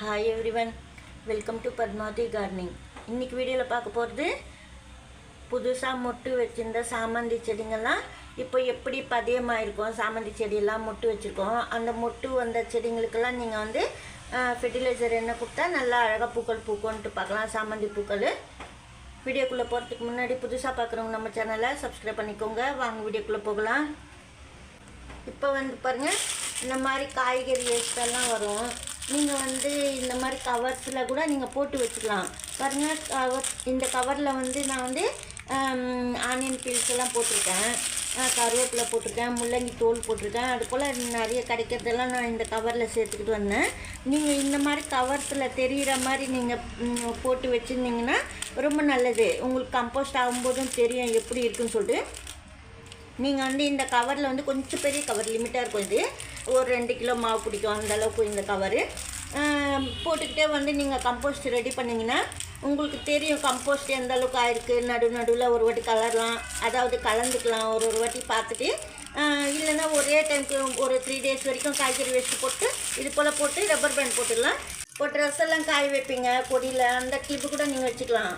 Hi everyone welcome to Padmavathi gardening இன்றைக்கி வீடியோவில் பார்க்க போகிறது புதுசாக மொட்டு வச்சுருந்த சாமந்தி செடிங்கள்லாம். இப்போ எப்படி பதியமாயிருக்கோம்? சாமந்தி செடியெல்லாம் மொட்டு வச்சுருக்கோம். அந்த மொட்டு வந்த செடிங்களுக்கெல்லாம் நீங்கள் வந்து ஃபெர்டிலைசர் என்ன கொடுத்தா நல்லா அழகாக பூக்கள் பூக்கோன்ட்டு பார்க்கலாம். சாமந்தி பூக்கள். வீடியோக்குள்ளே போகிறதுக்கு முன்னாடி புதுசாக பார்க்குறவங்க நம்ம சேனலை சப்ஸ்கிரைப் பண்ணிக்கோங்க. வாங்க வீடியோக்குள்ளே போகலாம். இப்போ வந்து பாருங்கள் இந்த மாதிரி காய்கறி வேஸ்ட்டெல்லாம் வரும். நீங்கள் வந்து இந்த மாதிரி கவர்ஸில் கூட நீங்கள் போட்டு வச்சுக்கலாம். பாருங்கள் கவர் இந்த கவரில் வந்து நான் வந்து ஆனியன் பீல்ஸ் எல்லாம் போட்டிருக்கேன். அஹ் கருவேப்பிலை போட்டிருக்கேன் முள்ளங்கி தோல் போட்டிருக்கேன். அது போல் நிறைய கிடைக்கிறதெல்லாம் நான் இந்த கவரில் சேர்த்துக்கிட்டு வந்தேன். நீங்கள் இந்த மாதிரி கவர்ஸில் தெரிகிற மாதிரி நீங்கள் போட்டு வச்சுருந்தீங்கன்னா ரொம்ப நல்லது. உங்களுக்கு கம்போஸ்ட் ஆகும்போதும் தெரியும் எப்படி இருக்குன்னு சொல்லிட்டு. நீங்கள் வந்து இந்த கவரில் வந்து கொஞ்சம் பெரிய கவர் லிமிட்டாக இருக்கும் இது. ஒரு ரெண்டு கிலோ மாவு பிடிக்கும் அந்தளவுக்கு இந்த கவரு போட்டுக்கிட்டே வந்து நீங்கள் கம்போஸ்ட் ரெடி பண்ணிங்கன்னா உங்களுக்கு தெரியும் கம்போஸ்ட் எந்த அளவுக்கு ஆயிருக்கு நடு நடுவில் ஒரு வாட்டி கலரலாம் அதாவது கலந்துக்கலாம் ஒரு ஒரு வாட்டி பார்த்துட்டு இல்லைன்னா ஒரே டைம்க்கு ஒரு த்ரீ டேஸ் வரைக்கும் காய்கறி வச்சு போட்டு இது போல் போட்டு ரப்பர் பேண்ட் போட்டுடலாம். இப்போ ட்ரெஸ் எல்லாம் காய வைப்பீங்க கொடியில் அந்த கிளிப்பு கூட நீங்கள் வச்சுக்கலாம்.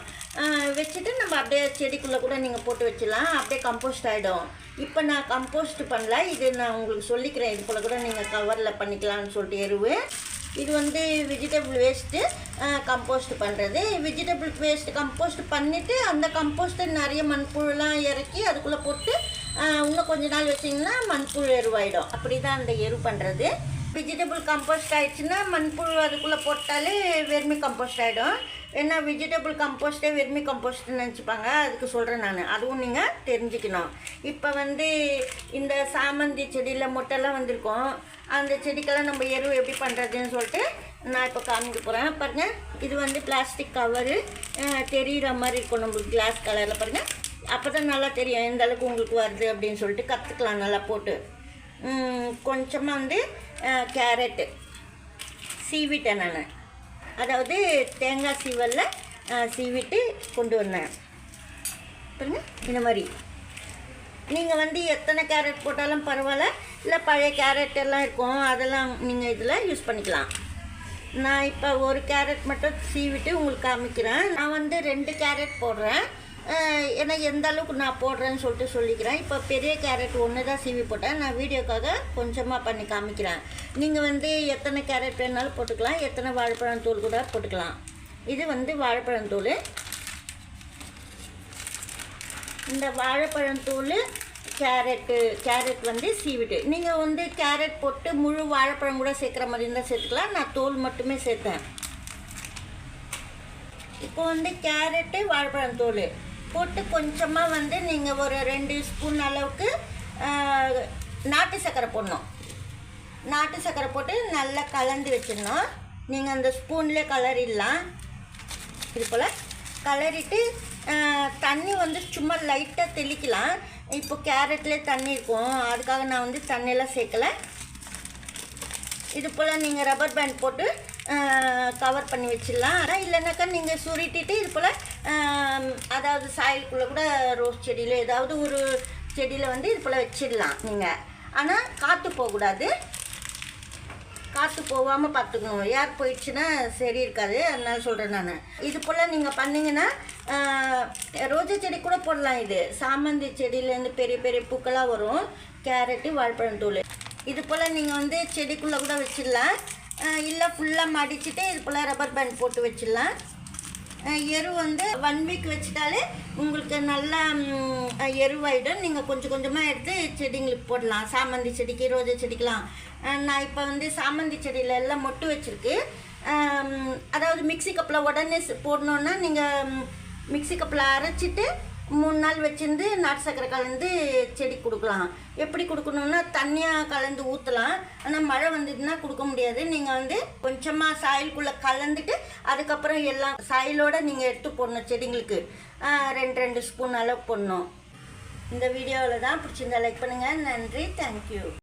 வச்சுட்டு நம்ம அப்படியே செடிக்குள்ளே கூட நீங்கள் போட்டு வச்சிடலாம். அப்படியே கம்போஸ்ட் ஆகிடும் இப்போ நான் கம்போஸ்ட் பண்ணல. இது நான் உங்களுக்கு சொல்லிக்கிறேன். இது போல் கூட நீங்கள் கவரில் பண்ணிக்கலாம்னு சொல்லிட்டு எருவு. இது வந்து வெஜிடபிள் வேஸ்ட்டு கம்போஸ்ட் பண்ணுறது வெஜிடபிள் வேஸ்ட் கம்போஸ்ட் பண்ணிவிட்டு அந்த கம்போஸ்ட்டை நிறைய மண்புழுலாம் இறக்கி அதுக்குள்ளே போட்டு இன்னும் கொஞ்ச நாள் வச்சிங்கன்னா மண்புழு எருவாயிடும். அப்படி தான் அந்த எரு பண்ணுறது வெஜிடபிள் கம்போஸ்ட் ஆகிடுச்சுன்னா மண்புழு அதுக்குள்ளே போட்டாலே வெர்மி கம்போஸ்ட் ஆகிடும் ஏன்னா வெஜிடபிள் கம்போஸ்ட்டே வெர்மி கம்போஸ்ட்னு நினச்சிப்பாங்க. அதுக்கு சொல்கிறேன் நான். அதுவும் நீங்கள் தெரிஞ்சுக்கணும். இப்போ வந்து இந்த சாமந்தி செடியில் மொட்டைலாம் வந்திருக்கும். அந்த செடிக்கெல்லாம் நம்ம எருவு எப்படி பண்ணுறதுன்னு சொல்லிட்டு நான் இப்போ காமிக்க போகிறேன் பாருங்கள் இது வந்து பிளாஸ்டிக் கவரு தெரிகிற மாதிரி இருக்கும் நம்மளுக்கு கிளாஸ் கலரில் பாருங்கள் அப்போ தான் நல்லா தெரியும். எந்த அளவுக்கு உங்களுக்கு வருது அப்படின்னு சொல்லிட்டு கற்றுக்கலாம் நல்லா போட்டு. கொஞ்சமாக வந்து கேரட்டு சீவிட்டேன் நான். அதாவது தேங்காய் சீவலில் சீவிட்டு கொண்டு வந்தேன். பாருங்க இந்த மாதிரி. நீங்கள் வந்து எத்தனை கேரட் போட்டாலும் பரவாயில்ல. இல்லை பழைய கேரட் எல்லாம் இருக்கும். அதெல்லாம் நீங்கள் இதில் யூஸ் பண்ணிக்கலாம். நான் இப்போ ஒரு கேரட் மட்டும் சீவிட்டு உங்களுக்கு காமிக்கிறேன். நான் வந்து ரெண்டு கேரட் போடுறேன். ஏன்னா எந்த அளவுக்கு நான் போடுறேன்னு சொல்லிட்டு சொல்லிக்கிறேன். இப்போ பெரிய கேரட் ஒன்று தான் சீவி போட்டேன். நான் வீடியோக்காக கொஞ்சமாக பண்ணி காமிக்கிறேன். நீங்கள் வந்து எத்தனை கேரட் வேணாலும் போட்டுக்கலாம். எத்தனை வாழைப்பழம் தூள் கூட போட்டுக்கலாம். இது வந்து வாழைப்பழம் தூள். இந்த வாழைப்பழம் தூள் கேரட்டு கேரட் வந்து சீவிட்டு. நீங்கள் வந்து கேரட் போட்டு முழு வாழைப்பழம் கூட சேர்க்குற மாதிரி இருந்தால் சேர்த்துக்கலாம். நான் தோல் மட்டுமே சேர்த்தேன். இப்போ வந்து கேரட்டு வாழைப்பழம் தோல் போட்டு கொஞ்சமாக வந்து நீங்கள் ஒரு ரெண்டு ஸ்பூன் அளவுக்கு நாட்டு சர்க்கரை போடணும். நாட்டு சர்க்கரை போட்டு நல்லா கலந்து வச்சிடணும். நீங்கள் அந்த ஸ்பூன்லேயே கலரிடலாம். இது போல் கலரிட்டு தண்ணி வந்து சும்மா லைட்டாக தெளிக்கலாம். இப்போ கேரட்லேயே தண்ணி இருக்கும். அதுக்காக நான் வந்து தண்ணியெல்லாம் சேர்க்கலை. இது போல் நீங்கள் ரப்பர் பேண்ட் போட்டு கவர் பண்ணி வச்சிடலாம். ஆனால் இல்லைனாக்கா நீங்கள் சுருட்டிட்டு இது போல் அதாவது சாயலுக்குள்ளே கூட ரோஸ் செடியில் ஏதாவது ஒரு செடியில் வந்து இது போல் வச்சிடலாம் நீங்கள் ஆனால் காற்று போகக்கூடாது. காற்று போகாமல் பார்த்துக்கணும். ஏர் போயிடுச்சுன்னா சரி இருக்காது. அதனால சொல்கிறேன் நான். இது போல் நீங்கள் பண்ணீங்கன்னா ரோஜா செடி கூட போடலாம் இது. சாமந்தி செடியிலேருந்து பெரிய பெரிய பூக்களாக வரும். கேரட்டு வாழைப்பழம் தூள் இது போல் நீங்கள் வந்து செடிக்குள்ளே கூட வச்சிடலாம். இல்லை ஃபுல்லாக மடிச்சுட்டு இது போல் ரப்பர் பேண்ட் போட்டு வச்சிடலாம். எரு வந்து ஒன் வீக் வச்சுட்டாலே உங்களுக்கு நல்லா எருவாயிடும். நீங்கள் கொஞ்சம் கொஞ்சமாக எடுத்து செடிங்களுக்கு போடலாம். சாமந்தி செடிக்கு ரோஜா செடிக்கெலாம் நான் இப்போ வந்து சாமந்தி செடியில் எல்லாம் மொட்டு வச்சுருக்கு. அதாவது மிக்ஸி கப்பில் உடனே போடணுன்னா நீங்கள் மிக்ஸி கப்பில் அரைச்சிட்டு மூணு நாள் வச்சிருந்து நாட்டு சக்கரை கலந்து செடி கொடுக்கலாம். எப்படி கொடுக்கணுன்னா தண்ணியாக கலந்து ஊற்றலாம் ஆனால் மழை வந்ததுன்னா கொடுக்க முடியாது. நீங்கள் வந்து கொஞ்சமாக சாயலுக்குள்ளே கலந்துட்டு அதுக்கப்புறம் எல்லாம் சாயலோடு நீங்கள் எடுத்து போடணும் செடிங்களுக்கு. ரெண்டு ரெண்டு ஸ்பூன் அளவு போடணும். இந்த வீடியோவில் தான் பிடிச்சிருந்தா லைக் பண்ணுங்கள் நன்றி. தேங்க்யூ